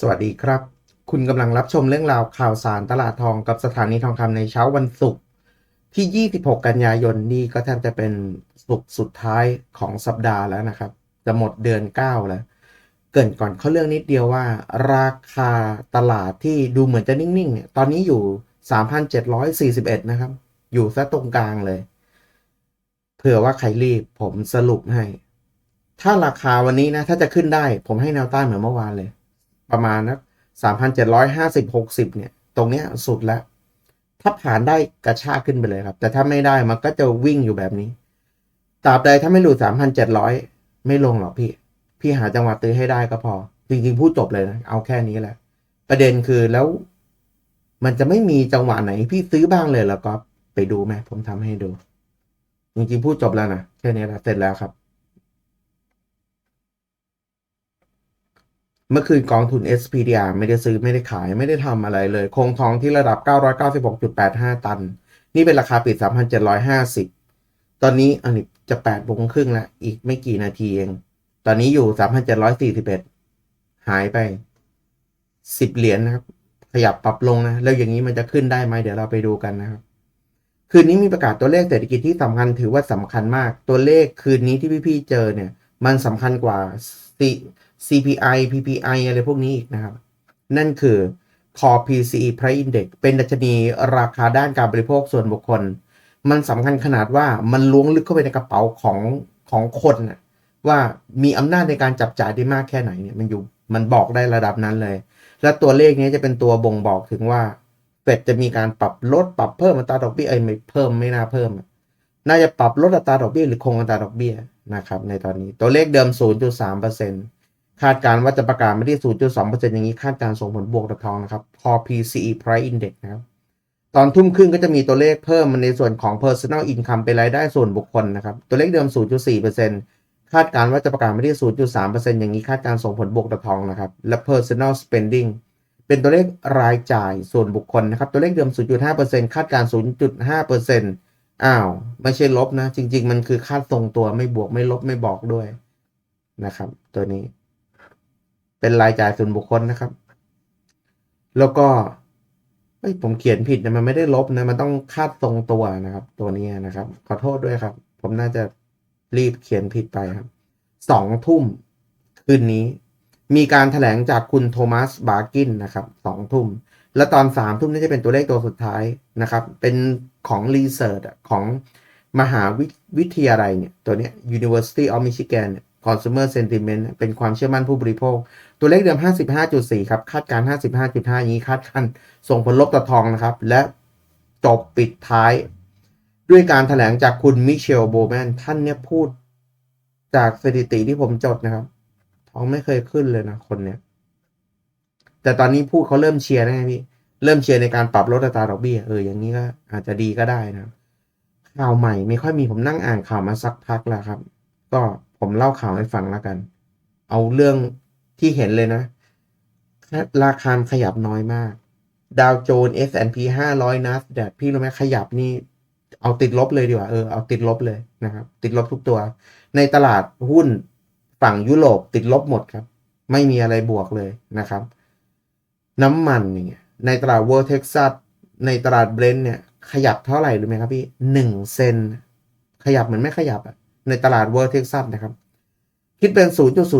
สวัสดีครับ คุณกำลังรับชมเรื่องราวข่าวสารตลาดทองกับสถานีทองคำในเช้าวันศุกร์ที่ 26 กันยายนนี่ก็แทบจะเป็นศุกร์สุดท้ายของสัปดาห์แล้วนะครับ จะหมดเดือน 9 แล้ว เกินก่อนเขาเรื่องนิดเดียวว่า ราคาตลาดที่ดูเหมือนจะนิ่งๆเนี่ยตอนนี้อยู่ 3,741 นะครับ อยู่ซะตรงกลางเลย เผื่อว่าใครรีบผมสรุปให้ ถ้าราคาวันนี้นะ ถ้าจะขึ้นได้ ผมให้แนวต้านเหมือนเมื่อวานเลย ประมาณนะสามพันเจ็ดร้อยห้าสิบหกสิบเนี่ย ตรงเนี้ยสุดแล้ว ถ้าผ่านได้กระชากขึ้นไปเลยครับ แต่ถ้าไม่ได้มันก็จะวิ่งอยู่แบบนี้ตราบใดถ้าไม่หลุดสามพันเจ็ดร้อยไม่ลงหรอกพี่ พี่หาจังหวะซื้อให้ได้ก็พอ จริงๆพูดจบเลยนะ เอาแค่นี้แหละ ประเด็นคือแล้วมันจะไม่มีจังหวะไหนพี่ซื้อบ้างเลยแล้วก็ไปดูไหมผมทำให้ดู จริงๆพูดจบแล้วนะแค่นี้แหละเสร็จแล้วครับ เมื่อคืนกองทุน SPDR ไม่ได้ซื้อไม่ได้ขายไม่ได้ทำอะไรเลย คงทองที่ระดับ 996.85 ตัน นี่เป็นราคาปิด 3,750 ตอนนี้อันนี้จะ8โมงครึ่งแล้วอีกไม่กี่นาทีเอง ตอนนี้อยู่ 3,741 หายไป 10 เหรียญนะครับ ขยับปรับลงนะ แล้วอย่างนี้มันจะขึ้นได้ไหมเดี๋ยวเราไปดูกันนะครับ คืนนี้มีประกาศตัวเลขเศรษฐกิจที่สำคัญถือว่าสำคัญมาก ตัวเลขคืนนี้ที่พี่ๆเจอเนี่ย มันสำคัญกว่า CPI PPI อะไรพวกนี้อีกนะครับ นั่นคือ Core PCE Price Index เป็นดัชนีราคาด้านการบริโภคส่วนบุคคล มันสำคัญขนาดว่ามันล้วงลึกเข้าไปในกระเป๋าของของคนนะว่ามีอำนาจในการจับจ่ายได้มากแค่ไหนเนี่ยมันอยู่มันบอกได้ระดับนั้นเลย และตัวเลขนี้จะเป็นตัวบ่งบอกถึงว่าเฟดจะมีการปรับลดปรับเพิ่มอัตราดอกเบี้ยเอ้ยไม่เพิ่มไม่น่าเพิ่ม น่าจะปรับลดอัตราดอกเบี้ยหรือคงอัตราดอกเบี้ยนะครับในตอนนี้ตัวเลขเดิม 0.3% คาดการณ์ว่าจะประกาศไม่ที่ 0.2%อย่างนี้คาดการส่งผลบวกต่อทองนะครับ Core PCE Price Index นะครับ ตอนทุ่มครึ่งก็จะมีตัวเลขเพิ่มมาในส่วนของ Personal Income เป็นรายได้ส่วนบุคคลนะครับ ตัวเลขเดิม 0.4%คาดการณ์ว่าจะประกาศไม่ที่ 0.3%อย่างนี้คาดการส่งผลบวกต่อทองนะครับ และ Personal Spending เป็นตัวเลขรายจ่ายส่วนบุคคลนะครับ ตัวเลขเดิม 0.5%คาดการณ์0.5%อ้าว ไม่ใช่ลบนะ จริง ๆ มันคือคาดทรงตัวไม่บวกไม่ลบไม่บอกด้วยนะครับ ตัวนี้ เป็นรายจ่ายส่วนบุคคลนะครับ แล้วก็เฮ้ยผมเขียนผิดนะมันไม่ได้ลบนะมันต้องคาดทรงตัวนะครับ ตัวนี้นะครับ ขอโทษด้วยครับ ผมน่าจะรีบเขียนผิดไปครับสองทุ่มคืนนี้ มีการถแถลงจากคุณโทมัสบาร์กินนะครับสองทุ่ม แล้วตอนสามทุ่มนี่จะเป็นตัวเลขตัวสุดท้ายนะครับ เป็นของรีเสิร์ชของมหาวิวิทยาลัยเนี่ย ตัวนี้ University of Michigan เนี่ย Consumer Sentiment เป็นความเชื่อมั่นผู้บริโภค ตัวเลขเดิม 55.4 ครับ คาดการณ์55.5 อย่างนี้คาดการส่งผลลบต่อทองนะครับ และจบปิดท้าย ด้วยการถแถลงจากคุณมิเชลโบแมนท่านเนี่ยพูดจากสถิติที่ผมจดนะครับ ทองไม่เคยขึ้นเลยนะคนเนี้ยแต่ตอนนี้พูดเขาเริ่มเชียร์นะไงพี่ เริ่มเชียร์ในการปรับลดอัตราดอกเบี้ยเอออย่างนี้ก็อาจจะดีก็ได้นะข่าวใหม่ไม่ค่อยมีผมนั่งอ่านข่าวมาสักพักแล้วครับ ก็ ผมเล่าข่าวให้ฟังแล้วกัน เอาเรื่องที่เห็นเลยนะ ราคาขยับน้อยมาก ดาวโจนส์ S&P 500นัสแดดพี่รู้ไหมขยับนี่ เอาติดลบเลยดีกว่า เออ เอาติดลบเลยนะครับ ติดลบทุกตัว ในตลาดหุ้นฝั่งยุโรปติดลบหมดครับ ไม่มีอะไรบวกเลยนะครับ น้ำมันเนี่ยในตลาดเวอร์เท็กซัสในตลาดเบรนท์เนี่ย ขยับเท่าไหร่รู้ไหมครับพี่หนึ่งเซนขยับเหมือนไม่ขยับอะ ในตลาดเวอร์เท็กซัสนะครับ คิดเป็น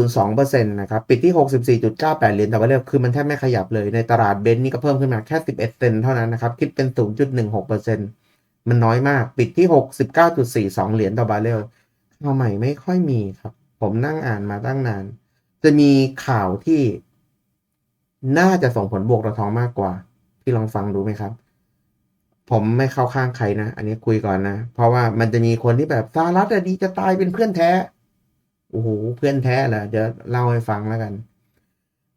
0.02%นะครับ ปิดที่ 64.98 เหรียญต่อบาร์เรลคือมันแทบไม่ขยับเลย ในตลาดเบนซ์นี่ก็เพิ่มขึ้นมาแค่ 11 เซนเท่านั้นนะครับ คิดเป็น 0.16%มันน้อยมาก ปิดที่ 69.42 เหรียญต่อบาร์เรลข่าวใหม่ไม่ค่อยมีครับ ผมนั่งอ่านมาตั้งนาน จะมีข่าวที่น่าจะส่งผลบวกต่อทองมากกว่า พี่ลองฟังดูไหมครับ ผมไม่เข้าข้างใครนะ อันนี้คุยก่อนนะ เพราะว่ามันจะมีคนที่แบบสหรัฐอะดีจะตายเป็นเพื่อนแท้ โอ้โห เพื่อนแท้เหรอเดี๋ยวเล่าให้ฟังแล้วกัน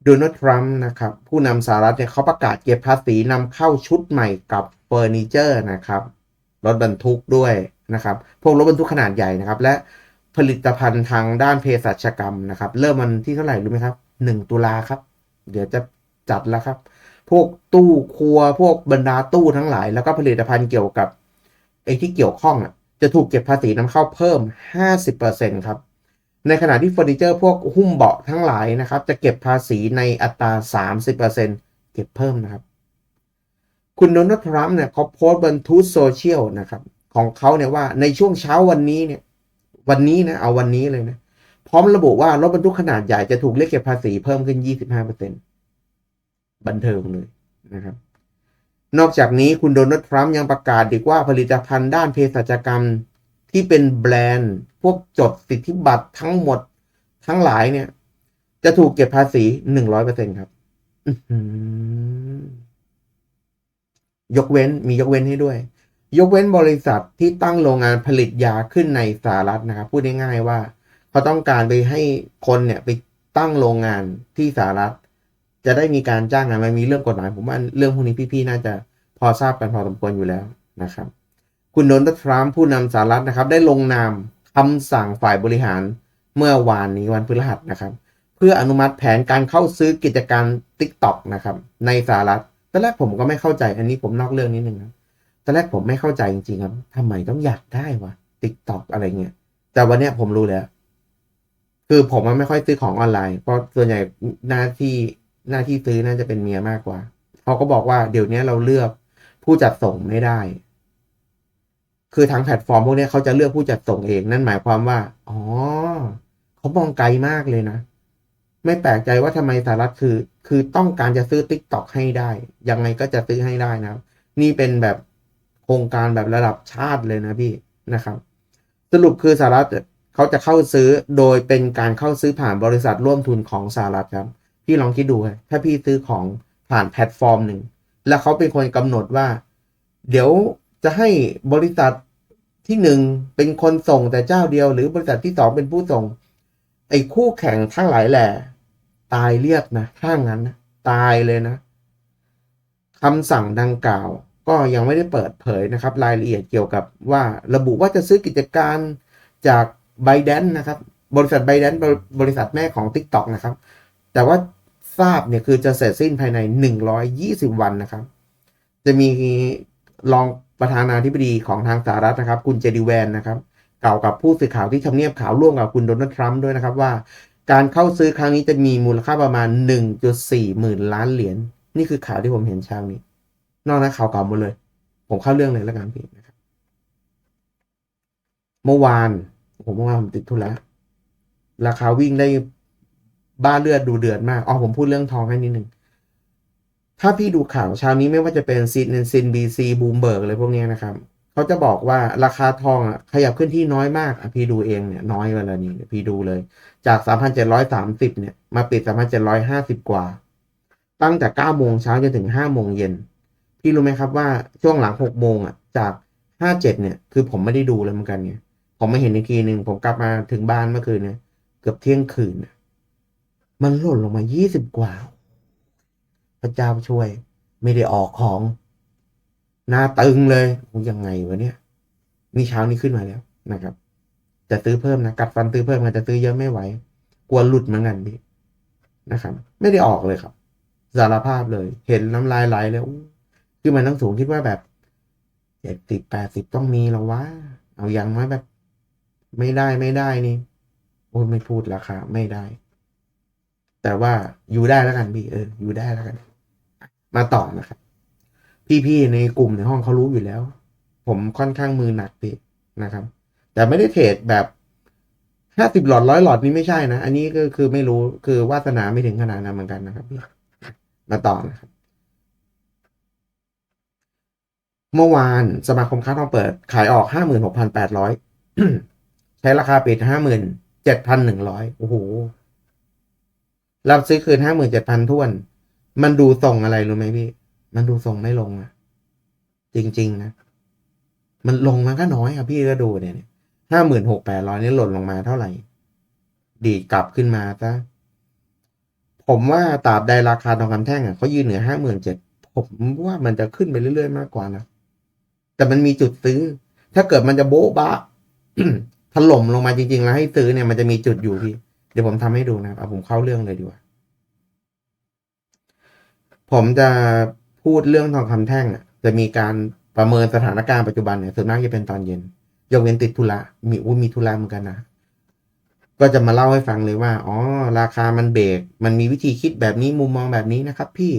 โดนัลด์ทรัมป์นะครับ ผู้นำสหรัฐเนี่ยเขาประกาศเก็บภาษีนำเข้าชุดใหม่กับเฟอร์นิเจอร์นะครับ รถบรรทุกด้วยนะครับ พวกรถบรรทุกขนาดใหญ่นะครับ และผลิตภัณฑ์ทางด้านเภสัชกรรมนะครับ เริ่มวันที่เท่าไหร่รู้ไหมครับหนึ่งตุลาครับ เดี๋ยวจะจัดแล้วครับ พวกตู้ครัวพวกบรรดาตู้ทั้งหลาย แล้วก็ผลิตภัณฑ์เกี่ยวกับไอ้ที่เกี่ยวข้องจะถูกเก็บภาษีนำเข้าเพิ่ม 50%ครับ ในขณะที่เฟอร์นิเจอร์พวกหุ้มเบาะทั้งหลายนะครับ จะเก็บภาษีในอัตรา 30%เก็บเพิ่มนะครับ คุณโดนัลด์ทรัมป์เนี่ยเขาโพสต์บนทูตโซเชียลนะครับของเขาเนี่ยว่าในช่วงเช้าวันนี้เนี่ยวันนี้นะเอาวันนี้เลยนะ พร้อมระบุว่ารถบรรทุกขนาดใหญ่จะถูกเรียกเก็บภาษีเพิ่มขึ้น 25% บันเทิงเลยนะครับ นอกจากนี้คุณโดนัลด์ทรัมป์ยังประกาศอีกว่าผลิตภัณฑ์ด้านเภสัชกรรมที่เป็นแบรนด์ พวกจดสิทธิบัตรทั้งหมดทั้งหลายเนี่ย จะถูกเก็บภาษี100%ครับอื้อหือยกเว้นมียกเว้นให้ด้วย ยกเว้นบริษัทที่ตั้งโรงงานผลิตยาขึ้นในสหรัฐนะครับ พูดง่ายๆว่าเขาต้องการไปให้คนเนี่ยไปตั้งโรงงานที่สหรัฐ จะได้มีการจ้างงานมันมีเรื่องกฎหมาย ผมว่าเรื่องพวกนี้พี่ๆน่าจะพอทราบกันพอสมควรอยู่แล้วนะครับ คุณโดนัลด์ทรัมป์ผู้นำสหรัฐนะครับ ได้ลงนามคำสั่งฝ่ายบริหารเมื่อวานนี้วันพฤหัสนะครับ เพื่ออนุมัติแผนการเข้าซื้อกิจการ TikTok นะครับ ในสหรัฐตอนแรกผมก็ไม่เข้าใจอันนี้ผมนอกเรื่องนิดนึงครับตอนแรกผมไม่เข้าใจจริงๆครับทำไมต้องอยากได้วะ TikTok อะไรเงี้ยแต่วันเนี้ยผมรู้แล้ว คือผมมันไม่ค่อยซื้อของออนไลน์เพราะส่วนใหญ่หน้าที่ หน้าที่ซื้อน่าจะเป็นเมียมากกว่าเขาก็บอกว่าเดี๋ยวนี้เราเลือกผู้จัดส่งไม่ได้ คือทางแพลตฟอร์มพวกนี้เขาจะเลือกผู้จัดส่งเอง นั่นหมายความว่า อ๋อเขามองไกลมากเลยนะ ไม่แปลกใจว่าทำไมสหรัฐคือ คือต้องการจะซื้อ t ิ k t o k ให้ได้ ยังไงก็จะซื้อให้ได้นะ นี่เป็นแบบโครงการแบบระดับชาติเลยนะพี่นะครับ สรุปคือสหรัฐเขาจะเข้าซื้อโดยเป็นการเข้าซื้อผ่านบริษัทร่วมทุนของสหรัฐครับ พี่ลองคิดดูครับถ้าพี่ซื้อของผ่านแพลตฟอร์มหนึ่ง แล้วเขาเป็นคนกำหนดว่า เดี๋ยวจะให้บริษัทที่หนึ่งเป็นคนส่งแต่เจ้าเดียว หรือบริษัทที่สองเป็นผู้ส่ง ไอ้คู่แข่งทั้งหลายแหละตายเรียกนะถ้างั้นนะตายเลยนะคำสั่งดังกล่าว ก็ยังไม่ได้เปิดเผยนะครับ รายละเอียดเกี่ยวกับว่าระบุว่าจะซื้อกิจการจาก b บ d ด n นะครับ บริษัท b บ d ด n บริษัทแม่ของ TikTok นะครับ แต่ว่า ทราบเนี่ยคือจะเสร็จสิ้นภายใน 120 วันนะครับ จะมีรองประธานาธิบดีของทางสหรัฐนะครับ คุณเจดีแวนนะครับกล่าวกับผู้สื่อข่าวที่ทำเนียบข่าวร่วมกับคุณโดนัลด์ทรัมป์ด้วยนะครับว่า การเข้าซื้อครั้งนี้จะมีมูลค่าประมาณ 1.4 หมื่นล้านเหรียญนี่คือข่าวที่ผมเห็นเช้านี้ นอกนั้นข่าวเก่าหมดเลย ผมเข้าเรื่องเลยแล้วกันพี่นะครับ เมื่อวานผมเมื่อวานผมติดธุระราคาวิ่งได้ บ้าเลือดดูเดือดมากอ๋อผมพูดเรื่องทองให้นิดหนึ่งถ้าพี่ดูข่าวเช้านี้ไม่ว่าจะเป็นซีนซินบีซีบูมเบิร์กอะไรพวกนี้นะครับเขาจะบอกว่าราคาทองอะขยับขึ้นที่น้อยมากอะพี่ดูเองเนี่ยน้อยกว่าแล้วนี่เดี๋ยวพี่ดูเลย จาก3,730เนี่ยมาปิด3,750กว่า ตั้งแต่9โมงเช้าจนถึง5โมงเย็นพี่รู้ไหมครับว่าช่วงหลัง6โมงอะจาก57เนี่ยคือผมไม่ได้ดูเลยเหมือนกันเนี่ยผมมาเห็นอีกทีหนึ่งผมกลับมาถึงบ้านเมื่อคืนเนี่ยเกือบเที่ยงคืนน่ะ มันหล่นลงมา20กว่า พระเจ้าช่วย ไม่ได้ออกของ หน้าตึงเลยยังไงวะเนี่ย นี่เช้านี้ขึ้นมาแล้วนะครับ จะซื้อเพิ่มนะ กัดฟันซื้อเพิ่มกันจะซื้อเยอะไม่ไหว กลัวหลุดเหมือนกันพี่นะครับ ไม่ได้ออกเลยครับ สารภาพเลย เห็นน้ำลายไหลเลยอู้คือมันต้องสูงคิดว่าแบบเจ็ดสิบแปดสิบต้องมีแล้ววะเอายังมแบบ ไม่ได้ไม่ได้นี่โอ้ยไม่พูดราคาไม่ได้ แต่ว่าอยู่ได้แล้วกันพี่เออ อยู่ได้แล้วกัน มาต่อนะครับ พี่ๆในกลุ่มในห้องเขารู้อยู่แล้ว ผมค่อนข้างมือหนักพี่นะครับ แต่ไม่ได้เทรดแบบห้าสิบหลอดร้อยหลอดนี้ไม่ใช่นะ อันนี้ก็คือไม่รู้คือวาสนาไม่ถึงขนาดนั้นเหมือนกันนะครับพี่มาต่อนะครับ เมื่อวานสมาคมค้าทองเปิด ขายออกห้าหมื่นหกพันแปดร้อยใช้ราคาปิดห้าหมื่นเจ็ดพันหนึ่งร้อยโอ้โห รับซื้อคืนห้าหมื่นเจ็ดพันทวน มันดูส่งอะไรรู้ไหมพี่ มันดูส่งไม่ลงอะจริง ๆ นะ มันลงมาก็น้อยอะพี่ก็ดูเนี่ยห้าหมื่นหกแปดร้อยนี่หล่นลงมาเท่าไหร่ ดีกลับขึ้นมาซะผมว่าตราบใดราคาทองคำแท่งอะเขายืนเหนือห้าหมื่นเจ็ดผมว่ามันจะขึ้นไปเรื่อย ๆ มากกว่านะแต่มันมีจุดซื้อ ถ้าเกิดมันจะโบ๊ะบะถล่มลงมาจริง ๆ แล้วให้ซื้อเนี่ยมันจะมีจุดอยู่พี่ เดี๋ยวผมทำให้ดูนะครับเอาผมเข้าเรื่องเลยดีกว่า ผมจะพูดเรื่องทองคำแท่งอะ จะมีการประเมินสถานการณ์ปัจจุบันเนี่ยส่วนมากจะเป็นตอนเย็น ยกเว้นติดธุระมีอุ้มีธุระเหมือนกันนะก็จะมาเล่าให้ฟังเลยว่า อ๋อ ราคามันเบรก มันมีวิธีคิดแบบนี้มุมมองแบบนี้นะครับ พี่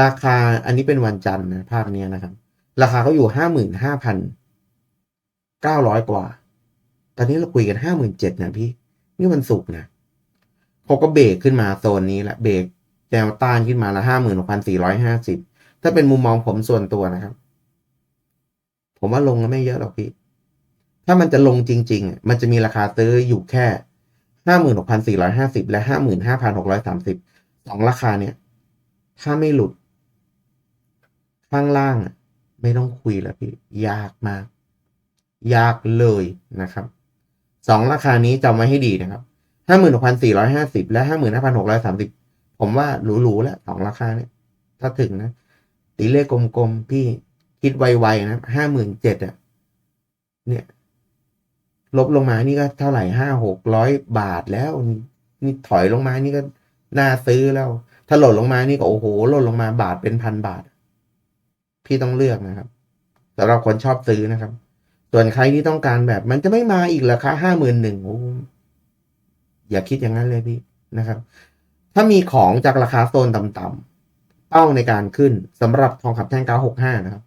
ราคาอันนี้เป็นวันจันทร์นะภาพเนี้ยนะครับ ราคาเขาอยู่ห้าหมื่นห้าพันเก้าร้อยกว่า ตอนนี้เราคุยกันห้าหมื่นเจ็ดนะพี่ นี่มันสุกนะเขาก็เบรกขึ้นมาโซนนี้แหละเบรกแนวต้านขึ้นมาละห้าหมื่นหกพันสี่ร้อยห้าสิบถ้าเป็นมุมมองผมส่วนตัวนะครับ ผมว่าลงไม่เยอะหรอกพี่ ถ้ามันจะลงจริง ๆ มันจะมีราคาซื้ออยู่แค่ห้าหมื่นหกพันสี่ร้อยห้าสิบและห้าหมื่นห้าพันหกร้อยสามสิบสองราคาเนี่ย ถ้าไม่หลุด ข้างล่างไม่ต้องคุยแล้วพี่ ยากมาก ยากเลยนะครับ สองราคานี้จำไว้ให้ดีนะครับห้าหมื่นหกพันสี่ร้อยห้าสิบและห้าหมื่นห้าพันหกร้อยสามสิบผมว่าหรูๆแล้วสองราคาเนี่ย ถ้าถึงนะตีเลขกลมๆพี่คิดไวๆนะห้าหมื่นเจ็ดอะ เนี่ย ลบลงมานี่ก็เท่าไหร่ห้าหกร้อยบาทแล้ว นี่ถอยลงมานี่ก็น่าซื้อแล้ว ถ้าหล่นลงมานี่ก็โอ้โหหล่นลงมาบาทเป็นพันบาท พี่ต้องเลือกนะครับสำหรับคนชอบซื้อนะครับ ส่วนใครที่ต้องการแบบมันจะไม่มาอีกเหรอคะห้าหมื่นหนึ่งอย่าคิดอย่างนั้นเลยพี่นะครับ ถ้ามีของจากราคาโซนต่ำๆเป้าในการขึ้นสำหรับทองคำแท่ง 965 นะครับ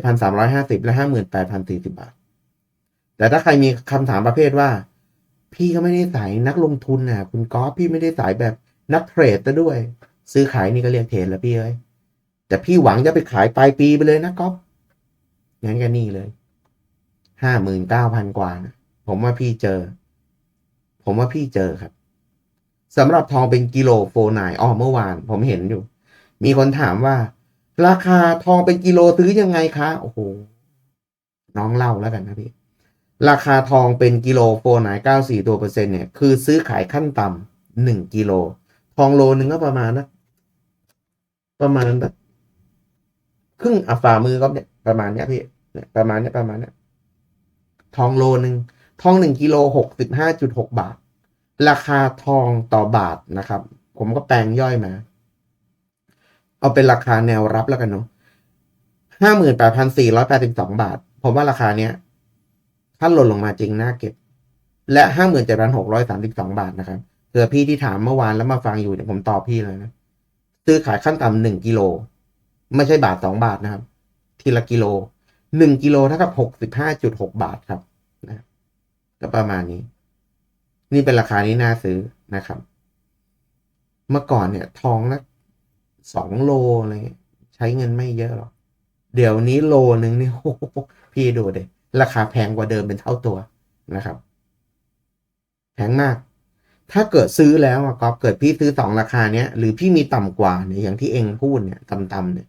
57,350 และ 58,040 บาท แต่ถ้าใครมีคำถามประเภทว่า พี่ก็ไม่ได้สายนักลงทุนนะคุณกอล์ฟพี่ไม่ได้สายแบบนักเทรดซะด้วย ซื้อขายนี่ก็เรียกเทรดแล้วพี่เอ้ยแต่พี่หวังจะไปขายปลายปีไปเลยนะกอล์ฟงั้นก็นี่เลย 59,000กว่านะผมว่าพี่เจอ ผมว่าพี่เจอครับสำหรับทองเป็นกิโลโฟนายอ๋อเมื่อวาน ผมเห็นอยู่ มีคนถามว่า ราคาทองเป็นกิโลซื้อยังไงคะ โอ้โห น้องเล่าแล้วกันนะพี่ ราคาทองเป็นกิโลโฟนายเก้าสี่ตัวเปอร์เซ็นต์เนี่ย คือซื้อขายขั้นต่ำหนึ่งกิโล ทองโลนึงก็ประมาณนะประมาณแบบครึ่งอะฝ่ามือก็เนี่ยประมาณเนี้ยพี่เนี่ยประมาณเนี้ยประมาณเนี้ย ทองโลนึงทองหนึ่งกิโลหกสิบห้าจุดหกบาท ราคาทองต่อบาทนะครับ ผมก็แปลงย่อยมา เอาเป็นราคาแนวรับแล้วกันเนาะห้าหมื่นแปดพันสี่ร้อยแปดสิบสองบาท ผมว่าราคาเนี้ย ถ้าหล่นลงมาจริงน่าเก็บ และห้าหมื่นเจ็ดพันหกร้อยสามสิบสองบาทนะครับเผื่อพี่ที่ถามเมื่อวานแล้วมาฟังอยู่เนี่ยผมตอบพี่เลยนะซื้อขายขั้นต่ำหนึ่งกิโล ไม่ใช่บาทสองบาทนะครับ ทีละกิโล หนึ่งกิโลเท่ากับหกสิบห้าจุดหกบาทครับนะก็ประมาณนี้ นี่เป็นราคานี้น่าซื้อนะครับ เมื่อก่อนเนี่ย ทองละสองโลอะไรเงี้ยใช้เงินไม่เยอะหรอก เดี๋ยวนี้โลนึงนี่โอ้โหพี่ดูเด็ราคาแพงกว่าเดิมเป็นเท่าตัวนะครับ แพงมาก ถ้าเกิดซื้อแล้วอะก๊อฟเกิดพี่ซื้อสองราคาเนี้ย หรือพี่มีต่ำกว่าเนี่ยอย่างที่เองพูดเนี่ยต่ำๆเนี่ย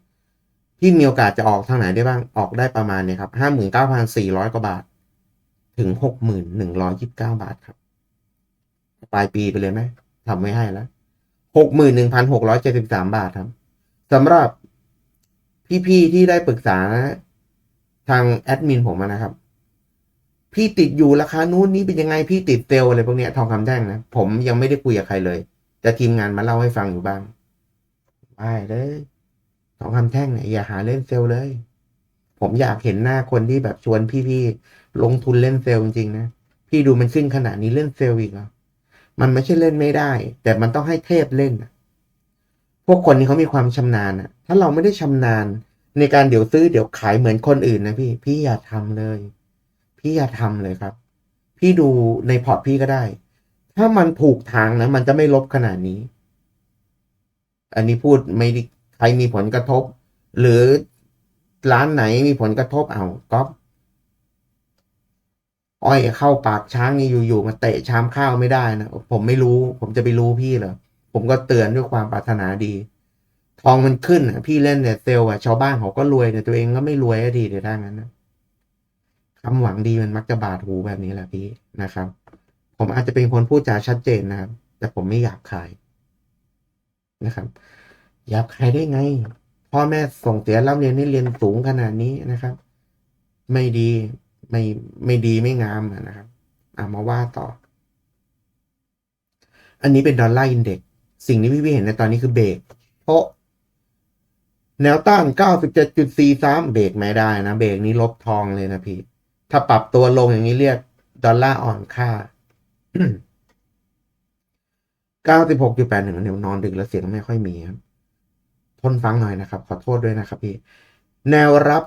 พี่มีโอกาสจะออกทางไหนได้บ้างออกได้ประมาณเนี่ยครับห้าหมื่นเก้าพันสี่ร้อยกว่าบาท ถึงหกหมื่นหนึ่งร้อยยิบเก้าบาทครับปลายปีไปเลยไหมทำไม่ให้แล้วหกหมื่นหนึ่งพันหกร้อยเจ็ดสิบสามบาทครับสำหรับพี่ๆที่ได้ปรึกษาทางแอดมินผมนะครับ พี่ติดอยู่ราคานู้นนี้เป็นยังไงพี่ติดเซลอะไรพวกเนี้ยทองคำแท่งนะผมยังไม่ได้คุยกับใครเลย แต่ทีมงานมาเล่าให้ฟังอยู่บ้างไม่เลย องคำแท่งเนี่ยอย่าหาเล่นเซลล์เลย ผมอยากเห็นหน้าคนที่แบบชวนพี่ๆลงทุนเล่นเซลล์จริงๆนะพี่ดูมันขึ้นขนาดนี้เล่นเซลล์อีกเหรอมันไม่ใช่เล่นไม่ได้ แต่มันต้องให้เทพเล่นน่ะพวกคนนี้เขามีความชำนาญอะถ้าเราไม่ได้ชำนาญในการเดี๋ยวซื้อเดี๋ยวขายเหมือนคนอื่นนะพี่ พี่อย่าทำเลย พี่อย่าทำเลยครับ พี่ดูในพอร์ตพี่ก็ได้ ถ้ามันถูกทางนะมันจะไม่ลบขนาดนี้ อันนี้พูดไม่ได้ รมีผลกระทบ หรือร้านไหนมีผลกระทบเอาก๊อฟอ้อยเข้าปากช้างนี่อยู่ๆมาเตะชามข้าวไม่ได้นะผมไม่รู้ ผมจะไปรู้พี่เหรอผมก็เตือนด้วยความปรารถนาดี ทองมันขึ้นอะ พี่เล่นแต่เซลล์อะชาวบ้านเขาก็รวยแต่ตัวเองก็ไม่รวยอะดีเดียวได้งั้นนะคำหวังดีมันมักจะบาดหูแบบนี้แหละพี่นะครับ ผมอาจจะเป็นคนพูดจาชัดเจนนะครับ แต่ผมไม่อยากขายนะครับ อยากขายได้ไง พ่อแม่ส่งเสียรับเรียนให้เรียนสูงขนาดนี้นะครับ ไม่ดีไม่ไม่ดีไม่งามนะครับอะมาว่าต่อ อันนี้เป็นดอลลาร์อินเด็กสิ่งที่พี่พี่เห็นในตอนนี้คือเบรกเพราะ แนวต้าน 97.43 เบรกไม่ได้นะ เบรกนี้ลบทองเลยนะพี่ ถ้าปรับตัวลงอย่างนี้เรียกดอลลาร์อ่อนค่าเก้าสิบหกจุดแปดหนึ่งเดี๋ยวนอนดึกแล้วเสียงไม่ค่อยมีครับ ทนฟังหน่อยนะครับ ขอโทษด้วยนะครับพี่แนวรับ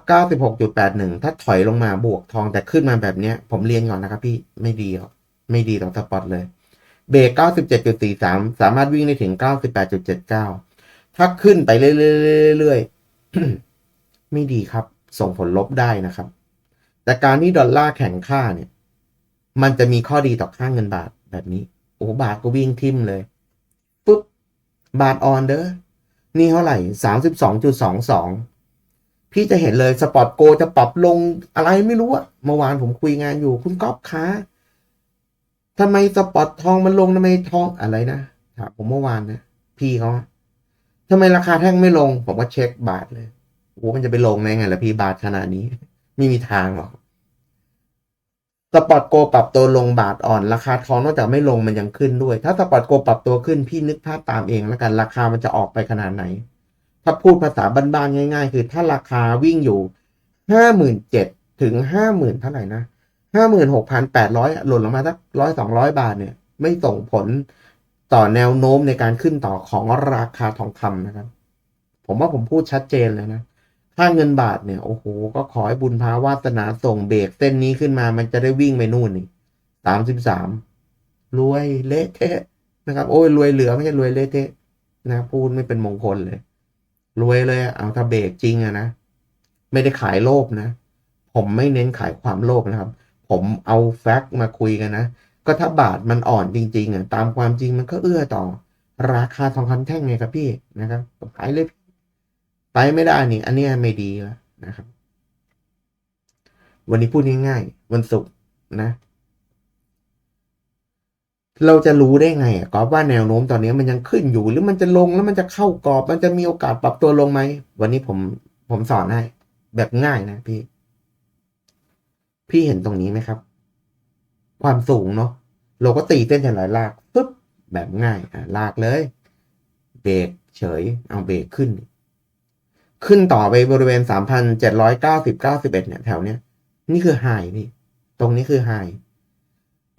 96.81 ถ้าถอยลงมาบวกทองแต่ขึ้นมาแบบเนี้ย ผมเรียนก่อนนะครับพี่ไม่ดีหรอกไม่ดีต่อสปอตเลย เบรก 97.43 สามารถวิ่งได้ถึง 98.79 ถ้าขึ้นไปเรื่อยๆไม่ดีครับ ส่งผลลบได้นะครับ แต่การที่ดอลลาร์แข็งค่าเนี่ย มันจะมีข้อดีต่อค่างเงินบาทแบบนี้ โอ้บาทก็วิ่งทิ่มเลยปุ๊บบาทอ่อนเด้อ นี่เท่าไหร่สามสิบสองจุดสองสองพี่จะเห็นเลยสปอร์ตโกจะปรับลงอะไรไม่รู้อะเมื่อวานผมคุยงานอยู่คุณก๊อฟคะทำไมสปอร์ตทองมันลงทำไมทองอะไรนะถามผมเมื่อวานนะ พี่เขาทำไมราคาแท่งไม่ลง ผมก็เช็คบาทเลยโอ้มันจะไปลงได้ไงล่ะพี่บาทขนาดนี้ ไม่มีทางหรอก สปอร์ตโกปรับตัวลงบาทอ่อน ราคาทองนอกจากไม่ลงมันยังขึ้นด้วย ถ้าสปอร์ตโกปรับตัวขึ้นพี่นึกภาพตามเองแล้วกันราคามันจะออกไปขนาดไหน ถ้าพูดภาษาบ้านๆง่าย ๆ คือถ้าราคาวิ่งอยู่ห้าหมื่นเจ็ดถึงห้าหมื่นเท่าไหร่นะห้าหมื่นหกพันแปดร้อยหล่นลงมาสักร้อยสองร้อยบาทเนี่ย ไม่ส่งผลต่อแนวโน้มในการขึ้นต่อของราคาทองคำนะครับ ผมว่าผมพูดชัดเจนเลยนะ ค่าเงินบาทเนี่ยโอ้โหก็ขอให้บุญพาวาสนาส่งเบรกเส้นนี้ขึ้นมามันจะได้วิ่งไปนู่นนี่สามสิบสามรวยเละเทะนะครับโอ้ยรวยเหลือไม่ใช่รวยเละเทะนะพูดไม่เป็นมงคลเลย รวยเลยเอาถ้าเบรกจริงอะนะไม่ได้ขายโลภนะ ผมไม่เน้นขายความโลภนะครับ ผมเอาแฟกต์มาคุยกันนะก็ถ้าบาทมันอ่อนจริง ๆอะตามความจริงมันก็เอื้อต่อ ราคาทองคำแท่งไงครับพี่นะครับขายเลย ไปไม่ได้นี่ อันนี้ไม่ดีแล้วนะครับ วันนี้พูดง่ายๆวันศุกร์นะ เราจะรู้ได้ไงอะกอฟว่าแนวโน้มตอนนี้มันยังขึ้นอยู่ หรือมันจะลงแล้วมันจะเข้ากรอบ มันจะมีโอกาสปรับตัวลงไหม วันนี้ผมผมสอนให้แบบง่ายนะพี่ พี่เห็นตรงนี้ไหมครับ ความสูงเนาะเราก็ตีเส้นแถวลากปุ๊บแบบง่ายอะลากเลย เบรกเฉย เอาเบรกขึ้น ขึ้นต่อไปบริเวณสามพันเจ็ดร้อยเก้าสิบเก้าสิบเอ็ดเนี่ยแถวเนี้ยนี่คือไฮนี่ ตรงนี้คือไฮ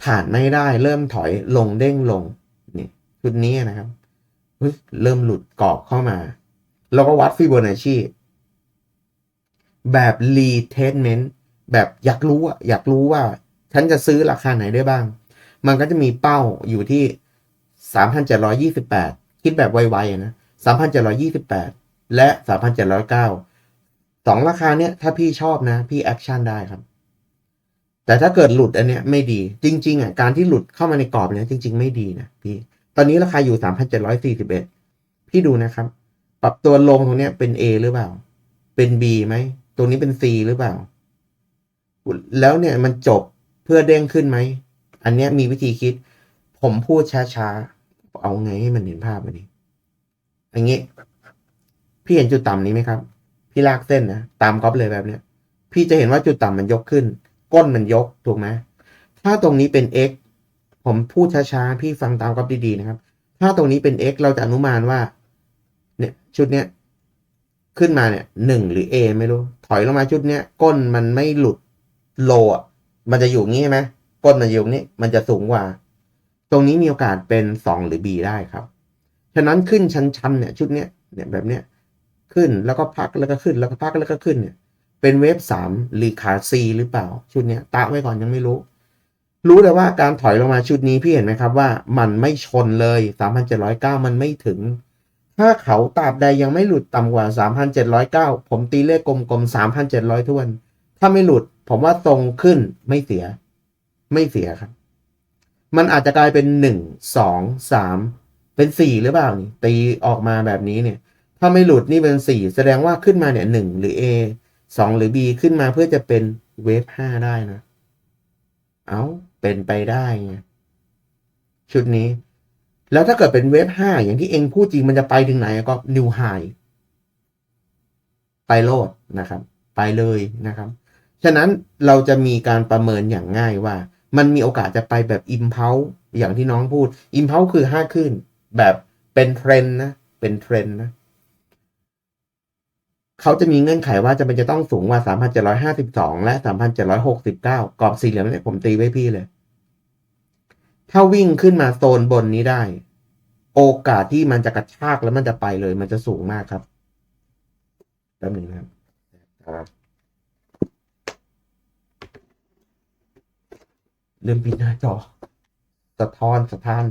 ผ่านไม่ได้เริ่มถอยลงเด้งลงนี่ชุดนี้นะครับเริ่มหลุดกรอบเข้ามาเราก็วัดฟิโบนัชชีแบบรีเทสเมนต์แบบอยากรู้อะอยากรู้ว่า ฉันจะซื้อราคาไหนได้บ้าง มันก็จะมีเป้าอยู่ที่ 3,728 คิดแบบไวๆนะ 3,728 และสามพันเจ็ดร้อยเก้าสองราคาเนี้ยถ้าพี่ชอบนะ พี่แอคชั่นได้ครับ แต่ถ้าเกิดหลุดอันเนี้ยไม่ดี จริง ๆอะการที่หลุดเข้ามาในกรอบเนี้ยจริง ๆ ไม่ดีนะพี่ ตอนนี้ราคาอยู่สามพันเจ็ดร้อยสี่สิบเอ็ดพี่ดูนะครับ ปรับตัวลงตรงเนี้ยเป็น A หรือเปล่า เป็น B ไหม ตรงนี้เป็น C หรือเปล่า แล้วเนี่ยมันจบเพื่อเด้งขึ้นไหม อันเนี้ยมีวิธีคิด ผมพูดช้าๆ เอาไงให้มันเห็นภาพอันนี้อันนี้ พี่เห็นจุดต่ำนี้ไหมครับ พี่ลากเส้นนะตามก๊อปเลยแบบเนี้ย พี่จะเห็นว่าจุดต่ำมันยกขึ้น ก้นมันยกถูกไหมถ้าตรงนี้เป็น x ผมพูดช้าๆ พี่ฟังตามก๊อปดีๆนะครับ ถ้าตรงนี้เป็น x เราจะอนุมานว่า เนี่ยชุดเนี้ยขึ้นมาเนี่ยหนึ่งหรือ a ไม่รู้ ถอยลงมาชุดเนี้ยก้นมันไม่หลุดโลอะมันจะอยู่งี้ใช่ไหมก้นมันอยู่นี้มันจะสูงกว่า ตรงนี้มีโอกาสเป็นสองหรือ b ได้ครับ ฉะนั้นขึ้นชั้นๆเนี่ยชุดเนี้ยเนี่ยแบบเนี้ย ขึ้นแล้วก็พักแล้วก็ขึ้นแล้วก็พักแล้วก็ขึ้นเนี่ยเป็นเวฟสามหรือขาซีหรือเปล่า ชุดเนี้ยตะไว้ก่อนยังไม่รู้ รู้แต่ว่าการถอยลงมาชุดนี้พี่เห็นไหมครับว่ามันไม่ชนเลยสามพันเจ็ดร้อยเก้ามันไม่ถึง ถ้าเขาตาบใดยังไม่หลุดต่ำกว่าสามพันเจ็ดร้อยเก้าผมตีเลขกลมๆสามพันเจ็ดร้อยทวน ถ้าไม่หลุดผมว่าตรงขึ้นไม่เสีย ไม่เสียครับ มันอาจจะกลายเป็นหนึ่งสองสามเป็นสี่หรือเปล่านี่ตีออกมาแบบนี้เนี่ย ถ้าไม่หลุดนี่เป็นสี่แสดงว่าขึ้นมาเนี่ยหนึ่งหรือ A สองหรือ B ขึ้นมาเพื่อจะเป็นเวฟห้าได้นะ เอาเป็นไปได้ไงชุดนี้ แล้วถ้าเกิดเป็นเวฟห้าอย่างที่เองพูดจริงมันจะไปถึงไหนก็นิวไฮไปโลดนะครับ ไปเลยนะครับ ฉะนั้นเราจะมีการประเมินอย่างง่ายว่า มันมีโอกาสจะไปแบบอิมเพลอย่างที่น้องพูดอิมเพลคือห้าขึ้น แบบเป็นเทรนนะ เป็นเทรนนะ เขาจะมีเงื่อนไขว่าจะเป็นจะต้องสูงกว่า 3,752 และ 3,769 กรอบสี่เหลี่ยมเนี่ยผมตีไว้พี่เลย ถ้าวิ่งขึ้นมาโซนบนนี้ได้ โอกาสที่มันจะกระชากแล้วมันจะไปเลย มันจะสูงมากครับแป๊บหนึ่งนะครับครับลืมปิดหน้าจอ สะท้อนสะท้าน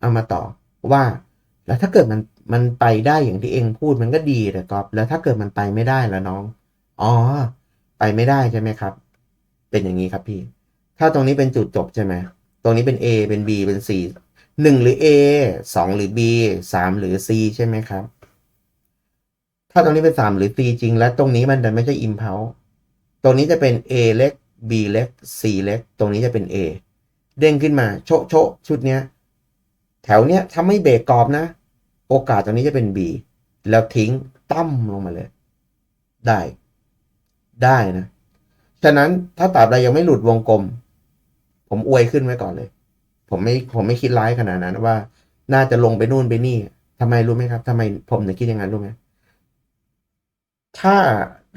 เอามาต่อว่า แล้วถ้าเกิดมันมันไปได้อย่างที่เองพูดมันก็ดีแต่กอบแล้วถ้าเกิดมันไปไม่ได้ล่ะน้อง อ๋อ ไปไม่ได้ใช่ไหมครับ เป็นอย่างนี้ครับพี่ ถ้าตรงนี้เป็นจุดจบใช่ไหมตรงนี้เป็น A เป็น B เป็น C หนึ่งหรือ A สองหรือ B สามหรือ C ใช่ไหมครับ ถ้าตรงนี้เป็นสามหรือ C จริง แล้วตรงนี้มันจะไม่ใช่ impulse ตรงนี้จะเป็น A เล็ก B เล็ก C เล็ก ตรงนี้จะเป็น A เด้งขึ้นมา โชะโชะชุดเนี้ย แถวเนี้ยถ้าไม่เบรกกรอบนะ โอกาสตรงนี้จะเป็น B แล้วทิ้งตั้มลงมาเลย ได้ ได้นะ ฉะนั้นถ้าตราบใดยังไม่หลุดวงกลม ผมอวยขึ้นไว้ก่อนเลย ผมไม่ผมไม่คิดร้ายขนาดนั้น ว่า น่าจะลงไปนู่นไปนี่ทำไมรู้ไหมครับทำไมผมถึงคิดอย่างนั้นรู้ไหมถ้า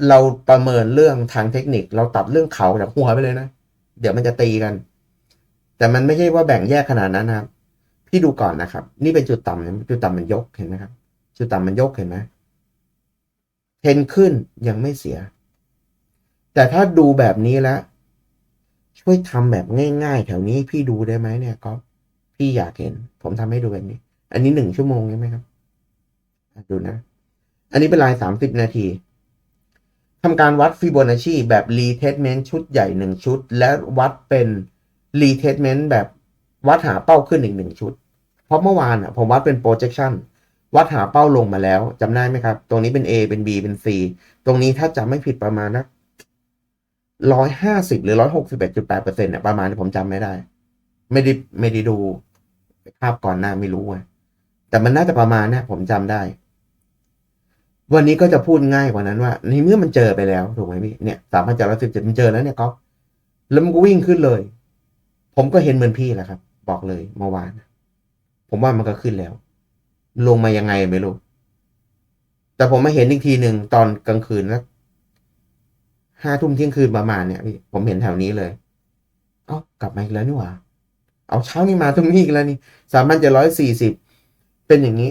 เราประเมินเรื่องทางเทคนิค เราตัดเรื่องเขาจากหัวไปเลยนะ เดี๋ยวมันจะตีกัน แต่มันไม่ใช่ว่าแบ่งแยกขนาดนั้นนะครับ พี่ดูก่อนนะครับ นี่เป็นจุดต่ำนะจุดต่ำมันยกเห็นไหมครับ จุดต่ำมันยกเห็นไหมเทนขึ้นยังไม่เสีย แต่ถ้าดูแบบนี้แล้วช่วยทำแบบง่าย ๆ แถวนี้พี่ดูได้ไหมเนี่ยก็พี่อยากเห็น ผมทำให้ดูแบบนี้ อันนี้หนึ่งชั่วโมงใช่ไหมครับดูนะ อันนี้เป็นลายสามสิบนาทีทำการวัดฟิโบนัชชีแบบรีเทสเมนต์ชุดใหญ่หนึ่งชุด และวัดเป็นรีเทสเมนต์แบบวัดหาเป้าขึ้นอีกหนึ่งชุด ราะเมื่อวานอะผมวัดเป็น projection วัดหาเป้าลงมาแล้วจำได้ไหมครับ ตรงนี้เป็น A เป็น B เป็น C ตรงนี้ถ้าจำไม่ผิดประมาณนะร้อยห้าสิบหรือร้อยหกสิบเอ็ดจุดแปดเปอร์เซ็นต์เนี่ยประมาณนี้ผมจำไม่ได้ ไม่ได้ไม่ได้ดูภาพก่อนหน้าไม่รู้ไงแต่มันน่าจะประมาณเนี่ยผมจำได้ วันนี้ก็จะพูดง่ายกว่านั้นว่าในเมื่อมันเจอไปแล้วถูกไหมพี่เนี่ยสามพันเจ็ดร้อยสิบเจ็ดมันเจอแล้วเนี่ยก๊อฟแล้วมันก็วิ่งขึ้นเลย ผมก็เห็นเหมือนพี่แหละครับ บอกเลยเมื่อวาน ผมว่ามันก็ขึ้นแล้ว ลงมายังไงไม่รู้ แต่ผมมาเห็นอีกทีหนึ่งตอนกลางคืนแล้วห้าทุ่มเที่ยงคืนประมาณเนี่ยพี่ผมเห็นแถวนี้เลย เอ้ากลับมาอีกแล้วนี่หว่า เอาเช้านี้มาตรงนี้อีกแล้วนี่สามพันเจ็ดร้อยสี่สิบเป็นอย่างนี้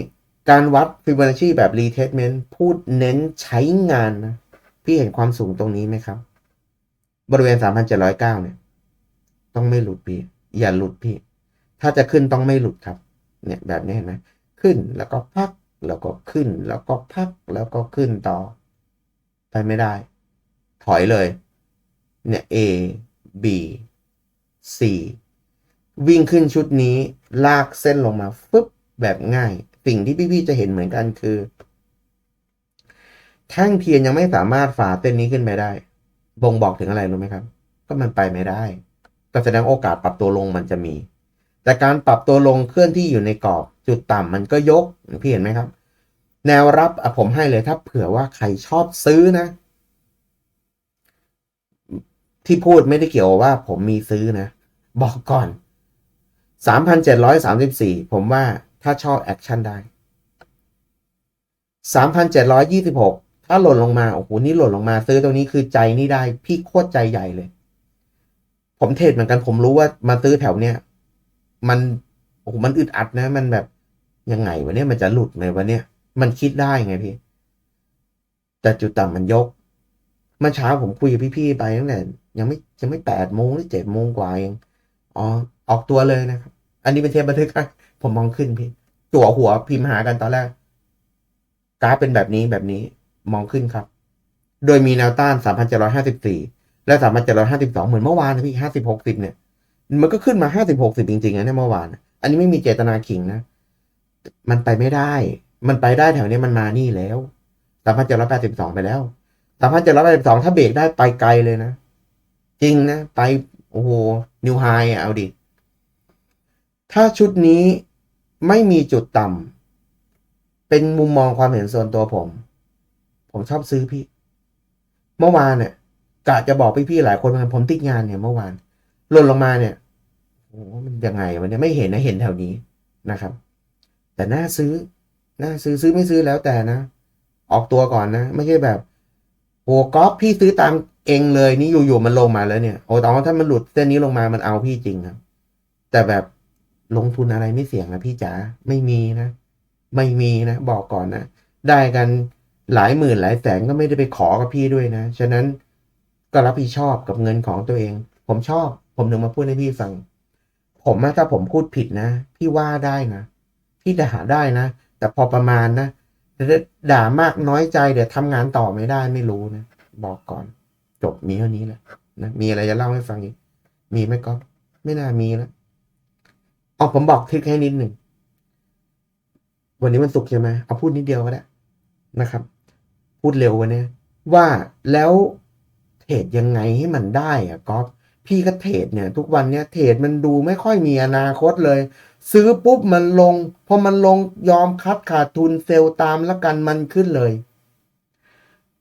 การวัดฟิโบนัชชีแบบรีเทสเมนต์พูดเน้นใช้งานนะ พี่เห็นความสูงตรงนี้ไหมครับ บริเวณสามพันเจ็ดร้อยเก้าเนี่ย ต้องไม่หลุดพี่ อย่าหลุดพี่ ถ้าจะขึ้นต้องไม่หลุดครับ เนี่ยแบบนี้เห็นไหมขึ้นแล้วก็พักแล้วก็ขึ้น แล้วก็พักแล้วก็ขึ้นต่อ ไปไม่ได้ ถอยเลย เนี่ย A B C วิ่งขึ้นชุดนี้ลากเส้นลงมาฟึบแบบง่าย สิ่งที่พี่ๆจะเห็นเหมือนกันคือ แท่งเทียนยังไม่สามารถฝ่าเส้นนี้ขึ้นไปได้ บ่งบอกถึงอะไรรู้ไหมครับ ก็มันไปไม่ได้ ก็แสดงโอกาสปรับตัวลงมันจะมี แต่การปรับตัวลงเคลื่อนที่อยู่ในกรอบจุดต่ำมันก็ยกพี่เห็นไหมครับ แนวรับผมให้เลยถ้าเผื่อว่าใครชอบซื้อนะ ที่พูดไม่ได้เกี่ยวว่าผมมีซื้อนะ บอกก่อน 3,734 ผมว่าถ้าชอบแอคชั่นได้ 3,726 ถ้าหล่นลงมา โอ้โห นี่หล่นลงมา ซื้อตรงนี้คือใจนี่ได้ พี่โคตรใจใหญ่เลย ผมเทรดเหมือนกันผมรู้ว่ามาซื้อแถวเนี้ย มันโอ้โหมันอึดอัดนะ มันแบบยังไงวะเนี่ยมันจะหลุดไหมวะเนี่ย มันคิดได้ไงพี่ แต่จุดต่ำมันยกมื่อเช้าผมคุยกับพี่ๆไปตั้งแต่ยังไม่ยังไม่แปดโมงหรือเจ็ดโมงกว่าเองอ๋อออกตัวเลยนะครับ อันนี้เป็นเทปบันทึกครับผมมองขึ้นพี่จั่วหัวพิมพ์หากันตอนแรกกราฟเป็นแบบนี้แบบนี้มองขึ้นครับ โดยมีแนวต้าน3,754และ3,752เหมือนเมื่อวานนะพี่50 60เนี่ย มันก็ขึ้นมา50 60จริงๆนะเนี่ยเมื่อวาน อันนี้ไม่มีเจตนาขิงนะ มันไปไม่ได้ มันไปได้แถวนี้มันมานี่แล้ว3,782ไปแล้ว3,782ถ้าเบรกได้ไปไกลเลยนะ จริงนะ ไป โอ้โห นิวไฮเอาดิ ถ้าชุดนี้ไม่มีจุดต่ำเป็นมุมมองความเห็นส่วนตัวผม ผมชอบซื้อพี่ เมื่อวานเนี่ยกะจะบอกพี่ๆหลายคนเหมือนกันผมติดงานเนี่ยเมื่อวานหล่นลงมาเนี่ย โอ้มันยังไงวะเนี่ยไม่เห็นนะเห็นแถวนี้นะครับ แต่น่าซื้อน่าซื้อซื้อไม่ซื้อแล้วแต่นะ ออกตัวก่อนนะ ไม่ใช่แบบโอ้ก๊อฟพี่ซื้อตามเองเลยนี่อยู่ๆมันลงมาแล้วเนี่ยโอ้ต่ว่าถ้ามันหลุดเส้นนี้ลงมามันเอาพี่จริงครับ แต่แบบลงทุนอะไรไม่เสี่ยงนะพี่จ๋าไม่มีนะ ไม่มีนะ บอกก่อนนะ ได้กันหลายหมื่นหลายแสนก็ไม่ได้ไปขอกับพี่ด้วยนะฉะนั้นก็รับผิดชอบกับเงินของตัวเอง ผมชอบ ผมถึงมาพูดให้พี่ฟัง ผมถ้าผมพูดผิดนะ พี่ว่าได้นะพี่ด่าได้นะ แต่พอประมาณนะถ้าด่ามากน้อยใจเดี๋ยวทำงานต่อไม่ได้ไม่รู้นะ บอกก่อน จบมีเท่านี้แหละนะมีอะไรจะเล่าให้ฟังอีก มีไหมก็ไม่น่ามีแล้วเอาผมบอกทริคให้นิดหนึ่ง วันนี้มันสุกใช่ไหมเอาพูดนิดเดียวก็ได้นะครับ พูดเร็ววันนี้ว่าแล้วเทรดยังไงให้มันได้อะก๊อฟ พี่ก็เทรดเนี่ย ทุกวันเนี่ยเทรดมันดูไม่ค่อยมีอนาคตเลย ซื้อปุ๊บมันลง พอมันลงยอมคัดขาดทุนเซลล์ตามแล้วกันมันขึ้นเลย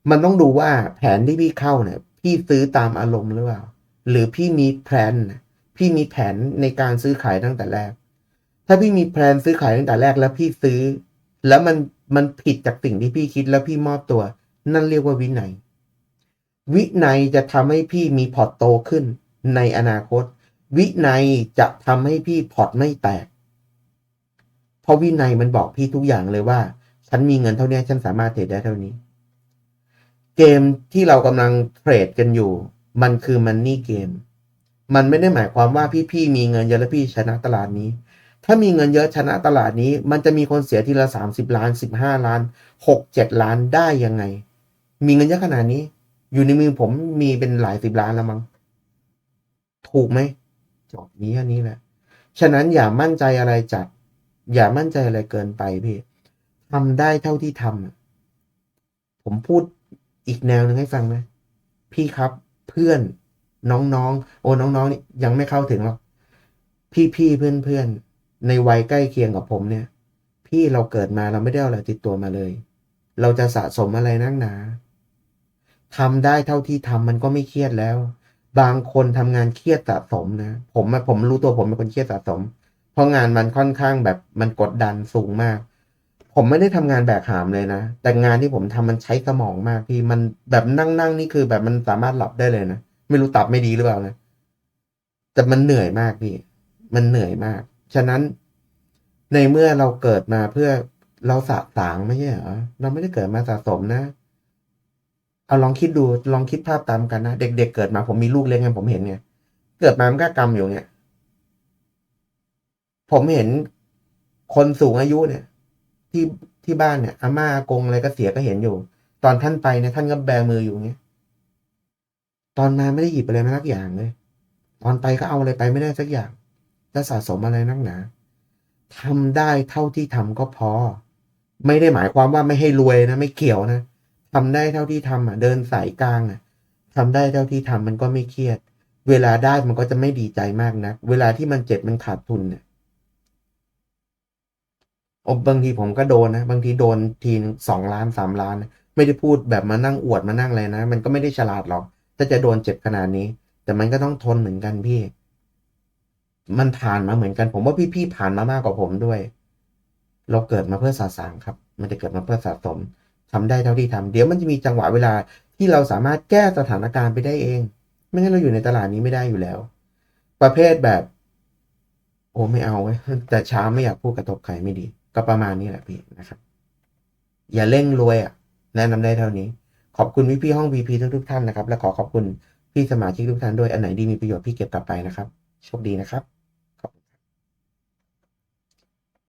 มันต้องดูว่าแผนที่พี่เข้าเนี่ย พี่ซื้อตามอารมณ์หรือเปล่า หรือพี่มีแผนพี่มีแผนในการซื้อขายตั้งแต่แรก ถ้าพี่มีแผนซื้อขายตั้งแต่แรกแล้วพี่ซื้อ แล้วมันมันผิดจากสิ่งที่พี่คิดแล้วพี่มอบตัว นั่นเรียกว่าวินัยวินัยจะทำให้พี่มีพอร์ตโตขึ้น ในอนาคต วินัยจะทำให้พี่พอร์ตไม่แตก เพราะวินัยมันบอกพี่ทุกอย่างเลยว่า ฉันมีเงินเท่านี้ฉันสามารถเทรดได้เท่านี้ เกมที่เรากำลังเทรดกันอยู่ มันคือมันนี่เกม มันไม่ได้หมายความว่าพี่ๆมีเงินเยอะแล้วพี่ชนะตลาดนี้ ถ้ามีเงินเยอะชนะตลาดนี้ มันจะมีคนเสียทีละสามสิบล้านสิบห้าล้านหกเจ็ดล้านได้ยังไง มีเงินเยอะขนาดนี้ อยู่ในมือผมมีเป็นหลายสิบล้านแล้วมั้ง ถูกไหมจบนี้อันนี้แหละ ฉะนั้นอย่ามั่นใจอะไรจัด อย่ามั่นใจอะไรเกินไปพี่ทำได้เท่าที่ทำผมพูดอีกแนวหนึ่งให้ฟังไหมพี่ครับเพื่อนน้องๆ โอ้น้องๆนี่ยังไม่เข้าถึงหรอกพี่ๆเพื่อนๆ ในวัยใกล้เคียงกับผมเนี่ย พี่เราเกิดมาเราไม่ได้อะไรติดตัวมาเลย เราจะสะสมอะไรนักหนาทำได้เท่าที่ทำมันก็ไม่เครียดแล้ว บางคนทำงานเครียดสะสมนะ ผมอะผมรู้ตัวผมเป็นคนเครียดสะสม เพราะงานมันค่อนข้างแบบมันกดดันสูงมาก ผมไม่ได้ทำงานแบกหามเลยนะ แต่งานที่ผมทำมันใช้สมองมากพี่มันแบบนั่งนั่งนี่คือแบบมันสามารถหลับได้เลยนะไม่รู้ตับไม่ดีหรือเปล่านะแต่มันเหนื่อยมากพี่ มันเหนื่อยมาก ฉะนั้นในเมื่อเราเกิดมาเพื่อเราสะสางไม่ใช่เหรอเราไม่ได้เกิดมาสะสมนะ เอาลองคิดดูลองคิดภาพตามกันนะ เด็กๆเกิดมาผมมีลูกเล็กไงผมเห็นไงเกิดมามันก็กำอยู่เนี่ยผมเห็นคนสูงอายุเนี่ย ที่ที่บ้านเนี่ยอาม่ากงอะไรก็เสียก็เห็นอยู่ ตอนท่านไปเนี่ยท่านก็แบมืออยู่อย่างเงี้ยตอนมาไม่ได้หยิบอะไรมาสักอย่างเลย ตอนไปก็เอาอะไรไปไม่ได้สักอย่างจะสะสมอะไรนักหนาทำได้เท่าที่ทำก็พอ ไม่ได้หมายความว่าไม่ให้รวยนะ ไม่เกี่ยวนะ ทำได้เท่าที่ทำอะ เดินสายกลางอะทำได้เท่าที่ทำมันก็ไม่เครียด เวลาได้มันก็จะไม่ดีใจมากนะเวลาที่มันเจ็บมันขาดทุนเนี่ยโอ้บางทีผมก็โดนนะ บางทีโดนทีนึงสองล้านสามล้าน ไม่ได้พูดแบบมานั่งอวดมานั่งอะไรนะ มันก็ไม่ได้ฉลาดหรอกถ้าจะโดนเจ็บขนาดนี้ แต่มันก็ต้องทนเหมือนกันพี่ มันผ่านมาเหมือนกัน ผมว่าพี่ๆผ่านมามากกว่าผมด้วย เราเกิดมาเพื่อสะสางครับ มันจะเกิดมาเพื่อสะสม ทำได้เท่าที่ทำเดี๋ยวมันจะมีจังหวะเวลาที่เราสามารถแก้สถานการณ์ไปได้เอง ไม่งั้นเราอยู่ในตลาดนี้ไม่ได้อยู่แล้ว ประเภทแบบ โอ้ไม่เอาเว้แต่เช้าไม่อยากพูดกระทบใครไม่ดี ก็ประมาณนี้แหละพี่นะครับ อย่าเร่งรวยอะแนะนำได้เท่านี้ ขอบคุณพี่พี่ห้อง VP ทุกทุกท่านนะครับ และขอขอบคุณพี่สมาชิกทุกท่านด้วยอันไหนดีมีประโยชน์พี่เก็บกลับไปนะครับโชคดีนะครับ